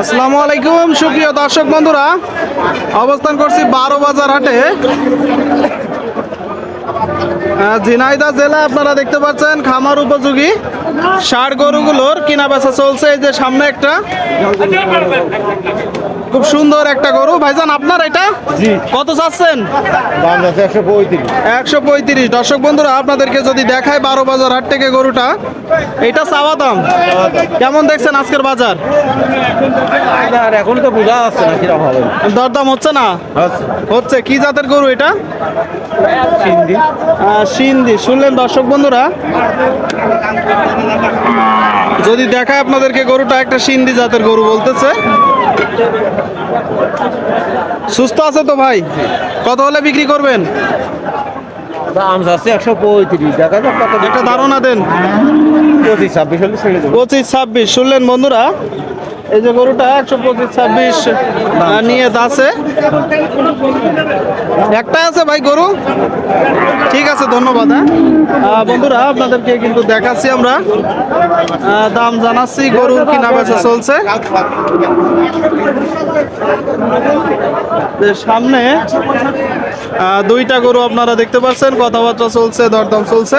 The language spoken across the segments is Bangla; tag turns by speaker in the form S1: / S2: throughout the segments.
S1: আসসালামু আলাইকুম, সুপ্রিয় দর্শক বন্ধুরা। অবস্থান করছি বারো বাজার হাটে ঝিনাইদা জেলা আপনারা দেখতে পাচ্ছেন, খামার উপযোগী। ষাড় গরুগুলোর কিনা বেচা চলছে। এই যে সামনে একটা খুব সুন্দর একটা গরু। ভাইজান আপনার এটা? কত চাচ্ছেন?
S2: একশো পঁয়ত্রিশ।
S1: দর্শক বন্ধুরা আপনাদেরকে যদি দেখায় বারো বাজার হাট থেকে গরুটা এটা চাওয়া দাম? কেমন দেখছেন আজকের বাজার?
S2: এখন তো বোঝা যাচ্ছে না কীরকম হবে।
S1: দরদাম হচ্ছে না? হচ্ছে। কি জাতের গরু এটা?
S2: সিন্ধি।
S1: শুনলেন দর্শক বন্ধুরা? যদি দেখায় আপনাদেরকে গরুটা একটা সিন্ধি জাতের গরু বলতেছে। সুস্থ আছে তো ভাই? কত হলে বিক্রি করবেন?
S2: দাম আছে একশো পঁয়ত্রিশ দেখা যাক কত
S1: একটা ধারণা দেন।
S2: পঁচিশ ছাব্বিশ হলে
S1: পঁচিশ ছাব্বিশ শুনলেন বন্ধুরা? এই যে গরুটা একশো পঁচিশ, ছাব্বিশ নিয়ে আছে। একটা আছে ভাই গরু? ঠিক আছে, ধন্যবাদ হ্যাঁ। বন্ধুরা, আপনাদেরকে কিন্তু দেখাচ্ছি আমরা। দাম জানাচ্ছি, গরুর কিনা বেচা চলছে সামনে দুইটা গরু আপনারা দেখতে পাচ্ছেন, কথাবার্তা চলছে, দরদাম চলছে।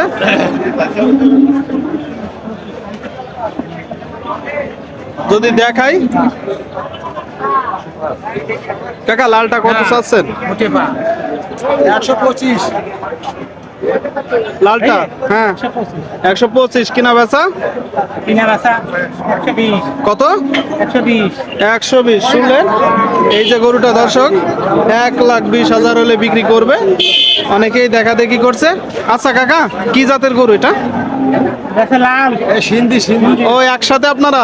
S1: যদি দেখাই। কাকা লালটা কত চাচ্ছেন?
S2: একশো পঁচিশ।
S1: লালটা? হ্যাঁ। একশো পঁচিশ। কিনা বেচা?
S3: কিনা বেচা
S1: কত?
S3: একশো বিশ।
S1: একশো বিশ শুনলেন? এই যে গরুটা দর্শক এক লাখ বিশ হাজার হলে বিক্রি করবে। অনেকেই দেখা দেখি করছে। আচ্ছা কাকা কি জাতের গরু এটা?
S3: লাল।
S2: সিন্ধি সিন্ধি।
S1: ও একসাথে আপনারা?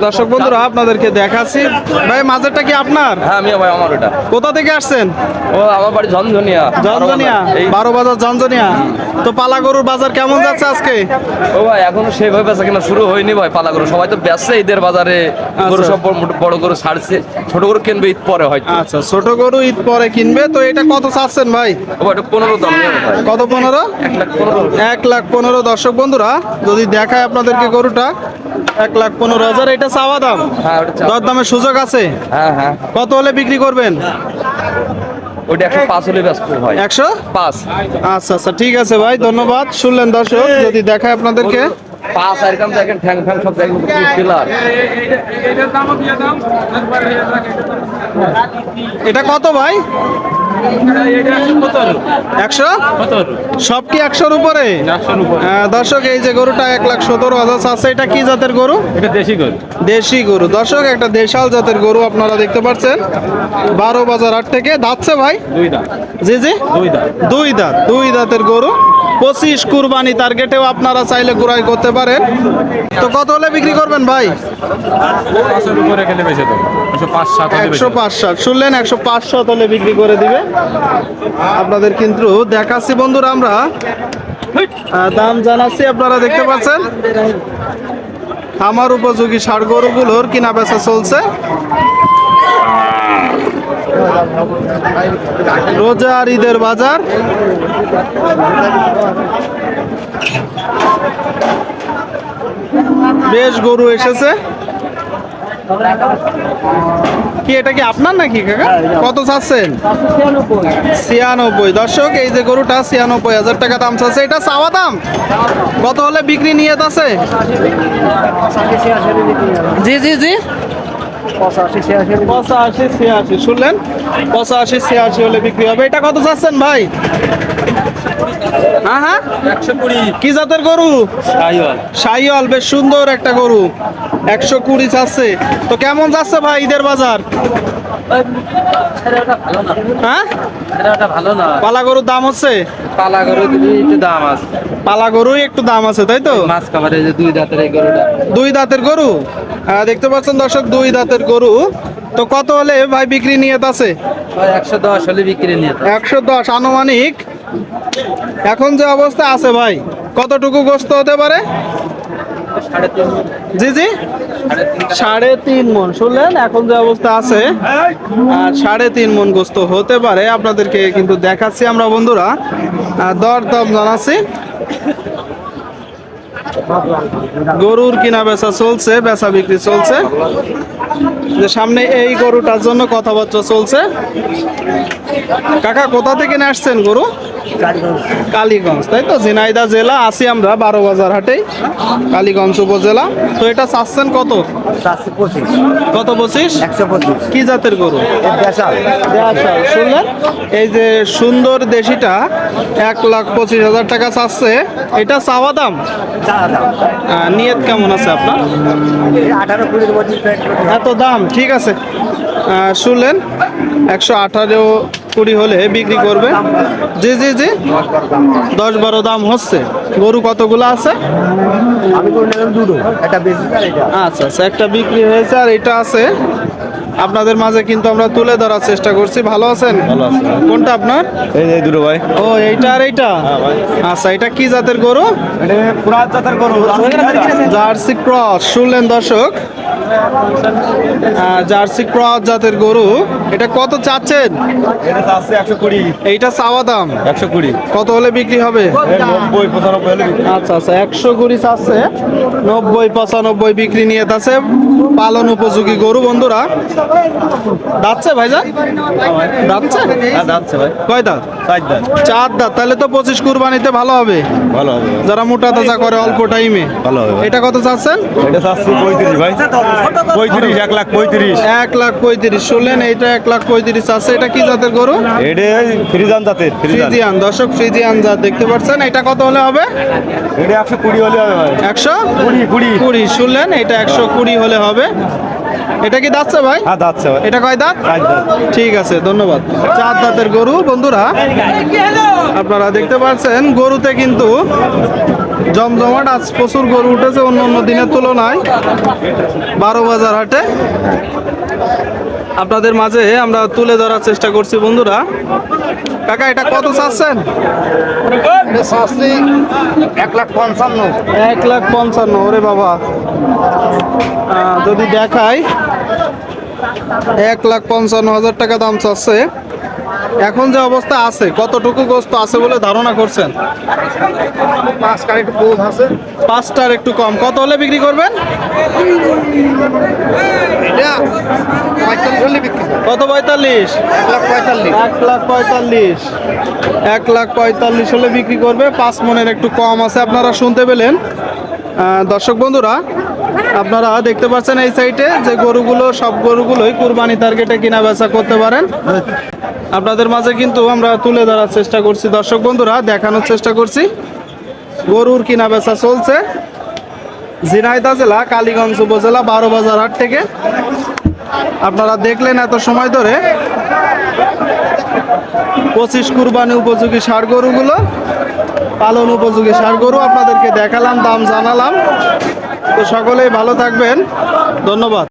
S1: দর্শক বন্ধুরা আপনাদেরকে দেখাচ্ছি। ভাই মাঝেরটা কি আপনার?
S4: হ্যাঁ আমি ভাই আমার ওটা
S1: কোথা থেকে আসছেন?
S4: ও আমার বাড়ি ঝনঝনিয়া এই
S1: বারো বাজার। জঞ্জনিয়া তো পালা গরুর বাজার কেমন যাচ্ছে আজকে?
S4: ও ভাই এখনও সেইভাবে বেচা কিনা শুরু হয়নি ভাই পালা গরু সবাই তো ব্যস্ত ঈদের বাজারে। গরু
S1: আচ্ছা।
S4: সব বড়- গরু ছাড়ছে। ছোট গরু কিনবে ঈদ পরে হয়তো।
S1: আচ্ছা ছোট গরু ঈদ পরে কিনবে। তো এটা কত চাচ্ছেন ভাই?
S4: ও ভাই পনেরো দাম
S1: কত পনেরো?
S4: এক লাখ পনেরো।
S1: এক লাখ পনেরো। দর্শক বন্ধুরা যদি দেখায় আপনাদেরকে গরুটা এক লাখ পনেরো হাজার এটা চাওয়া দাম।
S4: হ্যাঁ
S1: দর দামের সুযোগ আছে?
S4: হ্যাঁ হ্যাঁ।
S1: কত হলে বিক্রি করবেন?
S4: একশো পাঁচ হলে ব্যস্ত ভাই
S1: একশো?
S4: পাঁচ।
S1: আচ্ছা আচ্ছা ঠিক আছে ভাই ধন্যবাদ। শুনলেন দর্শক যদি দেখায় আপনাদেরকে।
S4: পাঁচ আর কাম দেখেন ঠ্যাং ফ্যাং সব দেখেন পিলার
S1: এটা কত ভাই? একশো? সব কি একশোর উপরে? দর্শক এই যে গরুটা এক লাখ সতেরো হাজার আছে এটা কি জাতের গরু?
S3: এটা দেশি গরু।
S1: দেশি গরু। দর্শক একটা দেশাল জাতের গরু আপনারা দেখতে পাচ্ছেন। বারো বাজার হাট থেকে। দাচ্ছে ভাই?
S3: দুই
S1: জি জি?
S3: দুই
S1: দাঁত। দুই দাঁতের গরু। পঁচিশ কুরবানি টার্গেটেও আপনারা চাইলে ক্রয় করতে পারেন। তো কত হলে বিক্রি করবেন ভাই?
S3: পাঁচের উপরে একশো পাঁচ সাত
S1: শুনলেন, একশো পাঁচ শত হলে বিক্রি করে দিবে। আপনাদের কিন্তু দেখাচ্ছি বন্ধুরা আমরা। দাম জানাচ্ছি, আপনারা দেখতে পাচ্ছেন? আমার উপযোগী ষাড় গরুগুলোর কিনা বেচা চলছে। রোজা আর ঈদের বাজার। বেশ গরু এসেছে। কি এটা কি আপনার নাকি কাকা? কত চাচ্ছেন? ছিয়ানব্বই। দর্শক এই যে গরুটা ছিয়ানব্বই হাজার টাকা দাম চাচ্ছে। এটা চাওয়া দাম? কত হলে বিক্রি নিয়ে আছে? জি জি জি। পঁচাশি ছিয়াশি শুনলেন? পঁচাশি ছিয়াশি হলে বিক্রি হবে। এটা কত চাচ্ছেন ভাই? হ্যাঁ হ্যাঁ? কি জাতের গরু? সাইওয়াল বেশ সুন্দর একটা গরু। একশো কুড়ি চাচ্ছে তো কেমন যাচ্ছে ভাই ঈদের বাজার? হ্যাঁ? পালা গরুর দাম হচ্ছে?
S4: দাম আছে
S1: পালা একটু দাম আছে, তাই তো?
S4: দুই দাঁতের
S1: হ্যাঁ দেখতে পাচ্ছেন দর্শক, দুই দাঁতের গরু। তো কত হলে ভাই বিক্রি নিয়ে আছে?
S4: একশো দশ হলে বিক্রি
S1: একশো দশ আনুমানিক। এখন যে অবস্থা আছে ভাই, কতটুকু গোস্ত হতে পারে? জি জি। সাড়ে তিন মন শুনলেন? এখন যে অবস্থা আছে আর সাড়ে তিন মন গোস্ত হতে পারে আপনাদেরকে কিন্তু দেখাচ্ছি আমরা বন্ধুরা। দর দাম জানাচ্ছি। গরুর কিনা বেচা চলছে বেচা বিক্রি চলছে। যে সামনে এই গরুটার জন্য কথাবার্তা চলছে। কাকা কোথা থেকে নিয়ে আসছেন গরু? কালীগঞ্জ তাই তো? ঝিনাইদা জেলা আছি আমরা বারো বাজার হাটেই কালীগঞ্জ উপজেলা। তো এটা চাচ্ছেন কত? কত পঁচিশ? কি জাতের গরু? শুনলেন? এই যে সুন্দর দেশিটা এক লাখ পঁচিশ হাজার টাকা চাচ্ছে। এটা চাওয়া দাম? নিয়ত কেমন আছে আপনার? এত দাম? ঠিক আছে। শুনলেন একশো আঠারো কুড়ি হলে বিক্রি করবে জি জি জি। দশ বারো দাম হচ্ছে। গরু কতগুলো আছে? আচ্ছা আচ্ছা একটা বিক্রি হয়েছে আর এটা আছে। আপনাদের মাঝে কিন্তু আমরা তুলে ধরার চেষ্টা করছি। ভালো আছেন?
S3: ভালো আছে।
S1: কোনটা আপনার?
S3: এই এই দুটো ভাই।
S1: ও এইটা আর এইটা? আচ্ছা এটা কি জাতের গরু?
S3: জাতের গরু।
S1: Jersey cross. শুনলেন দর্শক? জার্সি ক্রস জাতের গরু। এটা কত চাচ্ছেন?
S3: এটা চাচ্ছে একশো কুড়ি।
S1: এইটা চাওয়া দাম?
S3: একশো কুড়ি।
S1: কত হলে বিক্রি হবে?
S3: নব্বই পঁচানব্বই হলে।
S1: আচ্ছা আচ্ছা একশো কুড়ি চাচ্ছে। নব্বই পঁচানব্বই বিক্রি নিয়ে আছে পালন উপযোগী গরু বন্ধুরা। যাচ্ছে ভাইজান? যাচ্ছে
S3: হ্যাঁ যাচ্ছে ভাই।
S1: কয় দাঁত?
S3: চার দাঁত।
S1: চার দাঁত তাহলে তো পঁচিশ কুরবানিতে ভালো হবে।
S3: ভালো হবে।
S1: যারা মোটা তাজা করে অল্প টাইমে।
S3: ভালো হবে।
S1: এটা কত চাচ্ছেন?
S3: এটা চাচ্ছে পঁয়ত্রিশ ভাই। পঁয়ত্রিশ এক লাখ পঁয়ত্রিশ।
S1: এক লাখ পঁয়ত্রিশ শুনলেন এইটা এক লাখ পঁয়ত্রিশ আছে। এটা কি জাতের গরু?
S3: এটা ফ্রিজান জাতের
S1: ফ্রিজিয়ান। দর্শক ফ্রিজিয়ান জাত দেখতে পাচ্ছেন। এটা কত হলে হবে?
S3: এটা একশো কুড়ি হলে হবে
S1: একশো
S3: কুড়ি কুড়ি।
S1: কুড়ি শুনলেন? এটা একশো কুড়ি হলে হবে। এটা কি দাঁতছে ভাই?
S3: হ্যাঁ যাচ্ছে ভাই।
S1: এটা কয় দাঁত। ঠিক আছে ধন্যবাদ। চার দাঁতের গরু বন্ধুরা। আপনারা দেখতে পাচ্ছেন গরুতে কিন্তু জমজমাট আজ প্রচুর গরু উঠেছে অন্য অন্য দিনের তুলনায়। বারো বাজার হাটে। আপনাদের মাঝে আমরা তুলে ধরার চেষ্টা করছি বন্ধুরা। কাকা এটা কত চাচ্ছেন?
S2: এক লাখ পঞ্চান্ন।
S1: এক লাখ পঞ্চান্ন ওরে বাবা। যদি দেখাই এক লাখ পঞ্চান্ন হাজার টাকা দাম চাচ্ছে। এখন যে অবস্থা আছে কতটুকু গোস্ত আছে বলে ধারণা করছেন?
S2: পাঁচ কার একটু কম আছে।
S1: পাঁচটার একটু কম। কত হলে বিক্রি করবেন? কত পঁয়তাল্লিশ?
S2: এক লাখ পঁয়তাল্লিশ।
S1: এক লাখ পঁয়তাল্লিশ। এক লাখ পঁয়তাল্লিশ হলে বিক্রি করবে। পাঁচ মনের একটু কম আছে আপনারা শুনতে পেলেন। দর্শক বন্ধুরা আপনারা দেখতে পাচ্ছেন এই সাইটে যে গরুগুলো সব গরুগুলোই কুরবানি টার্গেটে কিনা বেচা করতে পারেন। আপনাদের মাঝে কিন্তু আমরা তুলে ধরার চেষ্টা করছি। দর্শক বন্ধুরা, দেখানোর চেষ্টা করছি। গরুর কিনা বেচা চলছে। ঝিনাইদা জেলা, কালীগঞ্জ উপজেলা বারো বাজার হাট থেকে। আপনারা দেখলেন এত সময় ধরে পঁচিশ কুরবানি উপযোগী ষাড় গরুগুলো, পালন উপযোগী ষাড় গরু আপনাদেরকে দেখালাম, দাম জানালাম। তো সকলেই ভালো থাকবেন। ধন্যবাদ।